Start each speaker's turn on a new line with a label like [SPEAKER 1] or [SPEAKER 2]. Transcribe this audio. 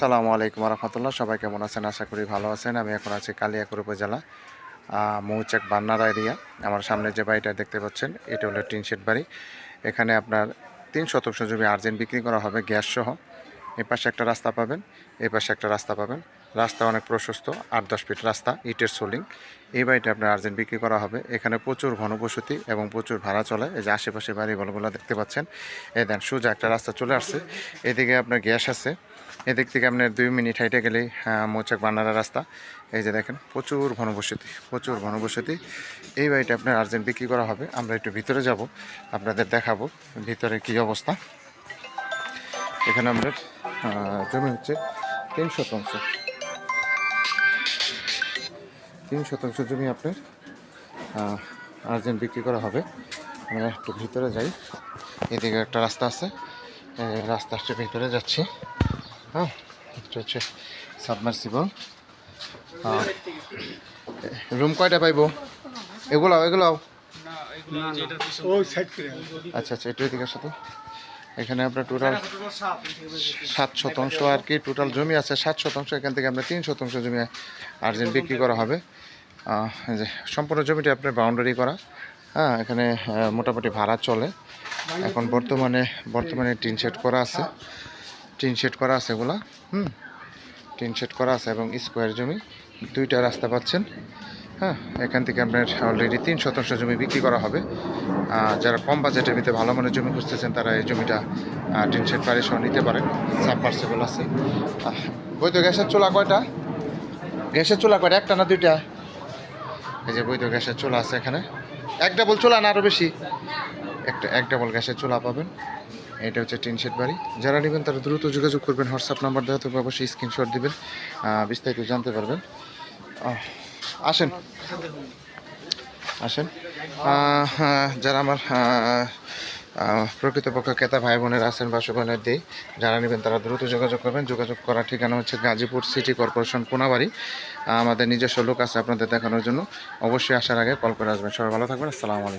[SPEAKER 1] সালামু আলাইকুম রহমতুল্লাহ সবাই কেমন আছেন? আশা করি ভালো আছেন। আমি এখন আছি কালিয়াকুর উপজেলা মৌচাক বান্নারা এরিয়া। আমার সামনে যে বাড়িটা দেখতে পাচ্ছেন, এটা হলো টিনশেড বাড়ি। এখানে আপনার তিন শতাংশ জমি আর্জেন্ট বিক্রি করা হবে গ্যাস সহ এ পাশে একটা রাস্তা পাবেন এ পাশে একটা রাস্তা পাবেন। রাস্তা অনেক প্রশস্ত, আট দশ ফিট রাস্তা, ইটের সোলিং। এই বাড়িটা আপনার আর্জেন্ট বিক্রি করা হবে। এখানে প্রচুর ঘনবসতি এবং প্রচুর ভাড়া চলে। এই যে আশেপাশে বাড়িগুলোগুলো দেখতে পাচ্ছেন। এই দেন, সোজা একটা রাস্তা চলে আসছে। এদিকে আপনার গ্যাস আছে। এদিক থেকে আপনার দুই মিনিট হাইটে গেলেই মৌচাক বান্নারা রাস্তা। এই যে দেখেন, প্রচুর ঘনবসতি প্রচুর ঘনবসতি এই বাড়িটা আপনার আর্জেন্ট বিক্রি করা হবে। আমরা একটু ভিতরে যাব, আপনাদের দেখাবো ভিতরে কি অবস্থা। এখানে আমাদের জমি হচ্ছে তিন শতাংশ তিন শতাংশ জমি আপনার আর্জেন্ট বিক্রি করা হবে। আমরা একটু ভিতরে যাই। এদিকে একটা রাস্তা আছে। রাস্তা হচ্ছে ভিতরে যাচ্ছি। হ্যাঁ এটা হচ্ছে সাবমার্সিবল। রুম কয়টা পাইবো? এগুলো এগুলো
[SPEAKER 2] ওই
[SPEAKER 1] আচ্ছা আচ্ছা একটু এদিকে সাথে এখানে আপনার টোটাল সাত শতাংশ আর কি টোটাল জমি আছে সাত শতাংশ এখান থেকে আপনার তিন শতাংশ জমি আর্জেন্ট বিক্রি করা হবে। যে সম্পূর্ণ জমিটি আপনার বাউন্ডারি করা। হ্যাঁ এখানে মোটামুটি ভাড়া চলে। এখন বর্তমানে বর্তমানে টিন শেড করা আছে। টিন শেড করা আছে এগুলা হুম। টিন শেড করা আছে এবং স্কোয়ার জমি। দুইটা রাস্তা পাচ্ছেন। হ্যাঁ এখান থেকে আপনার অলরেডি তিন শতাংশ জমি বিক্রি করা হবে। যারা কম বাজেটের ভিতরে ভালো মানের জমি খুঁজতেছেন, তারা এই জমিটা টিন শেড বাড়ি সহ নিতে পারেন। সাবমার্সিবল আছে। বৈধ গ্যাসের চুলা কয়টা? গ্যাসের চুলা কয়টা? একটা না দুইটা? এই যে বৈধ গ্যাসের চুলা আছে এখানে। এক ডাবল চুলা না আরও বেশি? একটা, এক ডাবল গ্যাসের চুলা পাবেন। এটা হচ্ছে টিন শেড বাড়ি। যারা নেবেন তারা দ্রুত যোগাযোগ করবেন হোয়াটসঅ্যাপ নাম্বার দেওয়া থাকবে অবশ্যই স্ক্রিনশট দিবেন বিস্তারিত জানতে পারবেন। আসেন। আসেন। হ্যাঁ, যারা আমার প্রকৃতপক্ষ ক্রেতা ভাই বোনের আছেন বা সুগণের দিই যারা নেবেন তারা দ্রুত যোগাযোগ করবেন। যোগাযোগ করার ঠিকানা হচ্ছে গাজীপুর সিটি কর্পোরেশন কোনাবাড়ি। আমাদের নিজস্ব লোক আছে আপনাদের দেখানোর জন্য। অবশ্যই আসার আগে কল করে আসবেন। সবাই ভালো থাকবেন। আসসালামু আলাইকুম।